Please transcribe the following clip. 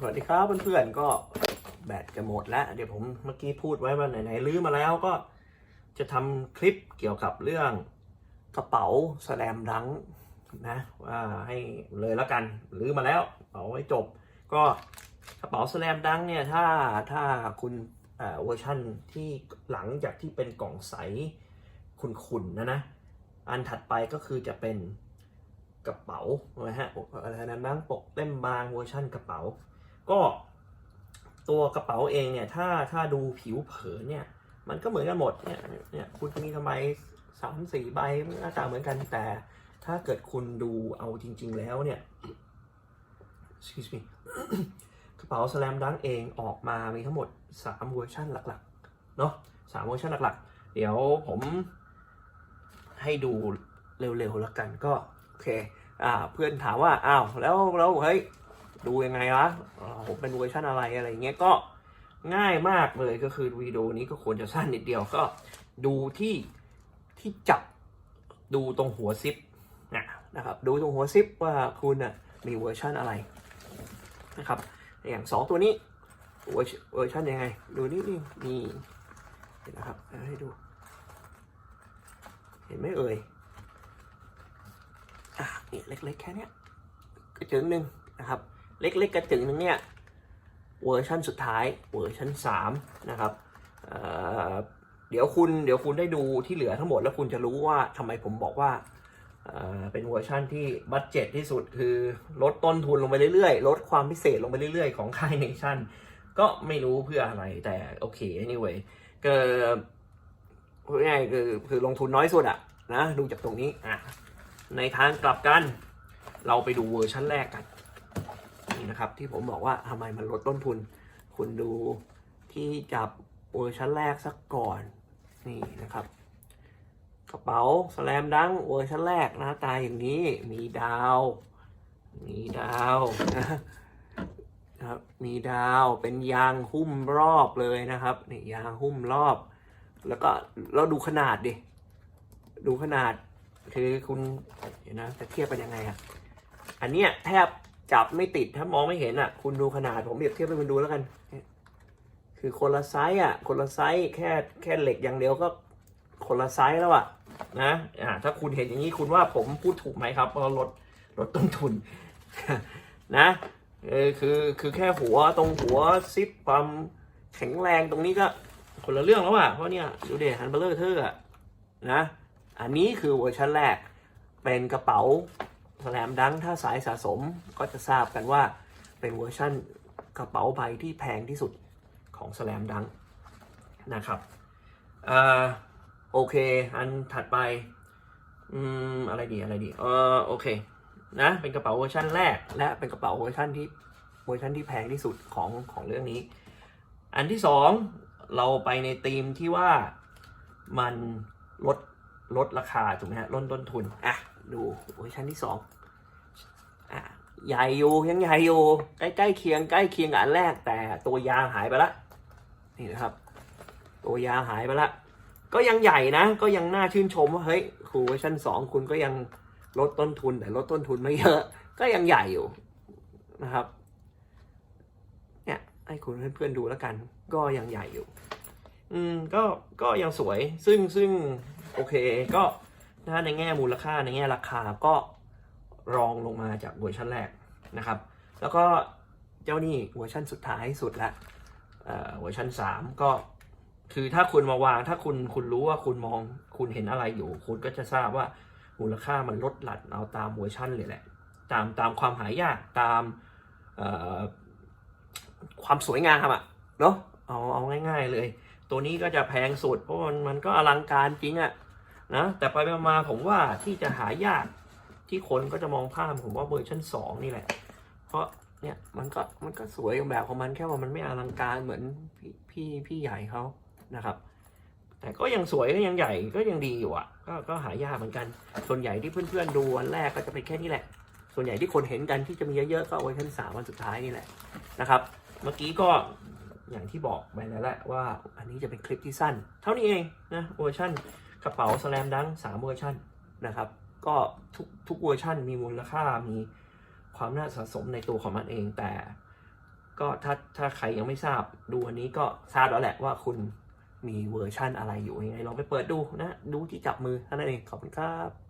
สวัสดีครับเพื่อนๆก็แบตจะหมดแล้ว เดี๋ยวผมเมื่อกี้พูดไว้ว่าไหนๆลื้อมาแล้วก็จะทำคลิปเกี่ยวกับเรื่องกระเป๋าสแลมดังนะว่าให้เลยแล้วกันลื้อมาแล้วเอาไว้จบ ก็กระเป๋าสแลมดังเนี่ยถ้าถ้าคุณเอ่อเวอร์ชั่นที่หลังจากที่เป็นกล่องใสขุ่นๆนะนะ อันถัดไปก็คือจะเป็นกระเป๋านะฮะอะไรนะบ้างปกเล่มบางเวอร์ชั่นกระเป๋า ก็ตัวกระเป๋าเองเนี่ย ถ้าถ้าดูผิวเผินเนี่ย มันก็เหมือนกันหมดเนี่ยเนี่ยคุณมีทำไมสามสี่ใบหน้าตาเหมือนกันแต่ ถ้าเกิดคุณดูเอาจริง ๆ แล้วเนี่ย excuse me กระเป๋าสแลมดังเองออกมามีทั้งหมด 3 เวอร์ชันหลักๆ เนาะสามเวอร์ชันหลักๆ เดี๋ยวผมให้ดูเร็วๆแล้วกันก็ โอเค อ่า เพื่อนถามว่า อ้าว แล้วแล้วเฮ้ย ดูยังไงวะอ่าผมเป็นเวอร์ชันอะไรอะไรเงี้ยก็ง่ายมากเลยก็คือวิดีโอนี้ก็ควรจะสั้นนิดเดียวก็ดูที่ที่จับดูตรงหัวซิปนะนะครับดูตรงหัวซิปว่าคุณน่ะมีเวอร์ชันอะไรนะครับอย่างสองตัวนี้เวอร์ชเวอร์ชันยังไง ดูนี่นี่นี่เห็นะครับให้ดู เห็นไหมเอ่ยอะนี่เล็กๆแค่นี้กระจึงหนึ่งนะครับ เล็กๆกระจึงหนึ่งเนี่ยเวอร์ชันสุดท้ายเวอร์ชัน3นะครับเเดี๋ยวคุณเดี๋ยวคุณได้ดูที่เหลือทั้งหมดแล้วคุณจะรู้ว่าทำไมผมบอกว่าเป็นเวอร์ชันที่บัตเจ็ตที่สุดคือลดต้นทุนลงไปเรื่อยๆ ลดความพิเศษลงไปเรื่อยๆ ของค่ายเนชั่นก็ไม่รู้เพื่ออะไรแต่โอเค anyway ก็ง่ายคือคือลงทุนน้อยสุดอะนะดูจากตรงนี้อะในทางกลับกัน เราไปดูเวอร์ชันแรกกัน นะครับที่ผมบอกว่าทำไมมันลดต้นทุน คุณดูที่จับเวอร์ชันแรกสักก่อนนี่นะครับ กระเป๋าสแลมดังเวอร์ชันแรกหน้าตาอย่างนี้มีดาว มีดาวนะครับมีดาวเป็นยางหุ้มรอบเลยนะครับนี่ยางหุ้มรอบ แล้วก็เราดูขนาดดิดูขนาดคือคุณเดี๋ยวนะจะเทียบกันยังไงอะอันเนี้ยแทบ จับไม่ติดถ้ามองไม่เห็นอะ คุณดูขนาดผมเปรียบเทียบให้คุณดูแล้วกัน คือคนละไซส์อะ คนละไซส์แค่แค่เหล็กอย่างเดียวก็คนละไซส์แล้วอะนะอ่าถ้าคุณเห็นอย่างนี้คุณว่าผมพูดถูกไหมครับเราลดลดต้นทุน นะเออคือคือแค่หัวตรงหัวซิปความแข็งแรงตรงนี้ก็คนละเรื่องแล้วอะเพราะเนี่ยดูเดฮันเบลเลอร์เธอร์อะนะ อันนี้คือเวอร์ชันแรกเป็นกระเป๋า สแลมดังถ้าสายสะสมก็จะทราบกันว่าเป็นเวอร์ชันกระเป๋าใบที่แพงที่สุดของสลมดังนะครับอโอเค อันถัดไป อืม อะไรดี อะไรดี เออโอเค นะ เป็นกระเป๋าเวอร์ชันแรก และเป็นกระเป๋าเวอร์ชันที่เวอร์ชันที่แพงที่สุดของของเรื่องนี้ อันที่สองเราไปในธีมที่ว่ามันลดลดราคาถูกไหมฮะลดต้นทุน อะ ดูเวอร์ชันที่สองอะใหญ่อยู่ยังใหญ่อยู่ใกล้ใกล้เคียงใกล้เคียงกับอันแรกแต่ตัวยางหายไปละนี่นะครับ ตัวยางหายไปละก็ยังใหญ่นะ ก็ยังน่าชื่นชมว่าเฮ้ยครูเวอร์ชันสองคุณก็ยังลดต้นทุนแต่ลดต้นทุนไม่เยอะ ก็ยังใหญ่อยู่นะครับเนี่ยให้คุณเพื่อนๆดูแล้วกัน ก็ยังใหญ่อยู่ อืมก็ก็ยังสวยซึ่งซึ่งโอเคก็ ถ้าในแง่มูลค่าในแง่ราคาก็รองลงมาจากเวอร์ชันแรกนะครับ แล้วก็เจ้านี่เวอร์ชันสุดท้ายสุดละเวอร์ชันสามก็คือถ้าคุณมาวางถ้าคุณคุณรู้ว่าคุณมองคุณเห็นอะไรอยู่ คุณก็จะทราบว่ามูลค่ามันลดหลั่นเอาตามเวอร์ชันเลยแหละ ตามตามความหายากตามความสวยงามอะเนาะเอาเอาง่าย ๆเลย ตัวนี้ก็จะแพงสุดเพราะมันมันก็อลังการจริงอะ นะแต่ไปมาผมว่าที่จะหายากที่คนก็จะมองข้ามผมว่าเวอร์ชันสองนี่แหละ เพราะเนี่ยมันก็มันก็สวยแบบของมันแค่ว่ามันไม่อลังการเหมือนพี่พี่พี่ใหญ่เขานะครับ แต่ก็ยังสวยก็ยังใหญ่ก็ยังดีอยู่อะก็ก็หายากเหมือนกัน ส่วนใหญ่ที่เพื่อนๆดูวันแรกก็จะเป็นแค่นี้แหละ ส่วนใหญ่ที่คนเห็นกันที่จะมีเยอะๆก็เวอร์ชันสามวันสุดท้ายนี่แหละนะครับ เมื่อกี้ก็อย่างที่บอกไปแล้วแหละว่าอันนี้จะเป็นคลิปที่สั้น เท่านี้เองนะเวอร์ชัน กระเป๋าสแลมดังสามเวอร์ชันนะครับ ก็ทุกทุกเวอร์ชันมีมูลค่ามีความน่าสะสมในตัวของมันเองแต่ ก็ถ้าถ้าใครยังไม่ทราบดูอันนี้ก็ทราบแล้วแหละว่าคุณมีเวอร์ชั่นอะไรอยู่ยังไงลองไปเปิดดูนะ ดูที่จับมือท่านั้นเองขอบคุณครับ